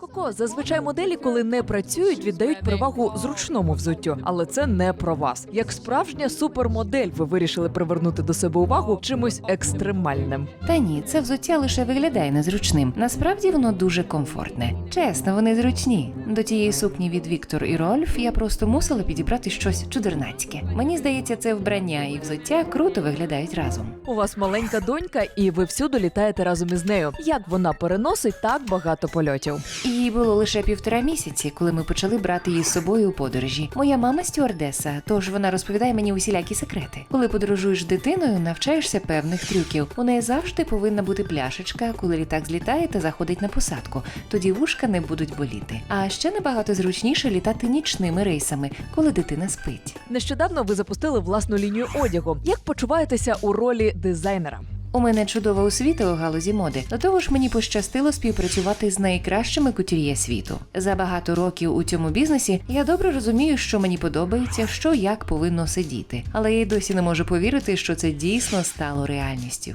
Коко, зазвичай моделі, коли не працюють, віддають перевагу зручному взуттю, але це не про вас. Як справжня супермодель, ви вирішили привернути до себе увагу чимось екстремальним. Та ні, це взуття лише виглядає незручним. Насправді воно дуже комфортне. Чесно, вони зручні. До тієї сукні від Віктор і Рольф я просто мусила підібрати щось чудернацьке. Мені здається, це вбрання і взуття круто виглядають разом. У вас маленька донька, і ви всюди літаєте разом із нею. Як вона переносить так багато польотів? Їй було лише півтора місяці, коли ми почали брати її з собою у подорожі. Моя мама стюардеса, тож вона розповідає мені усілякі секрети. Коли подорожуєш дитиною, навчаєшся певних трюків. У неї завжди повинна бути пляшечка, коли літак злітає та заходить на посадку. Тоді вушка не будуть боліти. А ще набагато зручніше літати нічними рейсами, коли дитина спить. Нещодавно ви запустили власну лінію одягу. Як почуваєтеся у ролі дизайнера? У мене чудова освіта у галузі моди. До того ж, мені пощастило співпрацювати з найкращими кутюр'є світу. За багато років у цьому бізнесі я добре розумію, що мені подобається, що як повинно сидіти. Але я й досі не можу повірити, що це дійсно стало реальністю.